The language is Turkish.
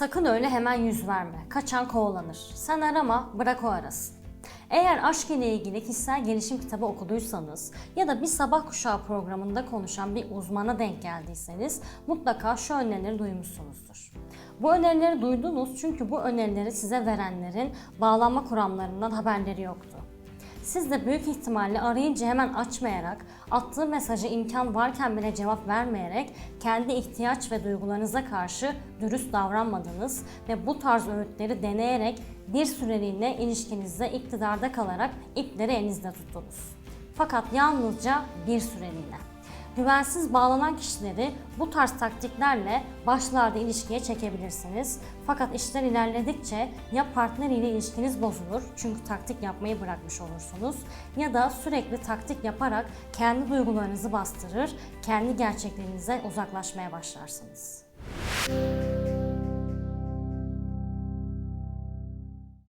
Sakın öyle hemen yüz verme. Kaçan kovalanır. Sen arama, bırak o arasın. Eğer aşk ile ilgili kişisel gelişim kitabı okuduysanız ya da bir sabah kuşağı programında konuşan bir uzmana denk geldiyseniz mutlaka şu önerileri duymuşsunuzdur. Bu önerileri duydunuz çünkü bu önerileri size verenlerin bağlanma kuramlarından haberleri yoktu. Siz de büyük ihtimalle arayınca hemen açmayarak, attığı mesajı imkan varken bile cevap vermeyerek kendi ihtiyaç ve duygularınıza karşı dürüst davranmadınız ve bu tarz öğütleri deneyerek bir süreliğine ilişkinizde iktidarda kalarak ipleri elinizde tuttunuz. Fakat yalnızca bir süreliğine. Güvensiz bağlanan kişileri bu tarz taktiklerle başlarda ilişkiye çekebilirsiniz. Fakat işler ilerledikçe ya partner ilişkiniz bozulur çünkü taktik yapmayı bırakmış olursunuz ya da sürekli taktik yaparak kendi duygularınızı bastırır, kendi gerçeklerinize uzaklaşmaya başlarsınız.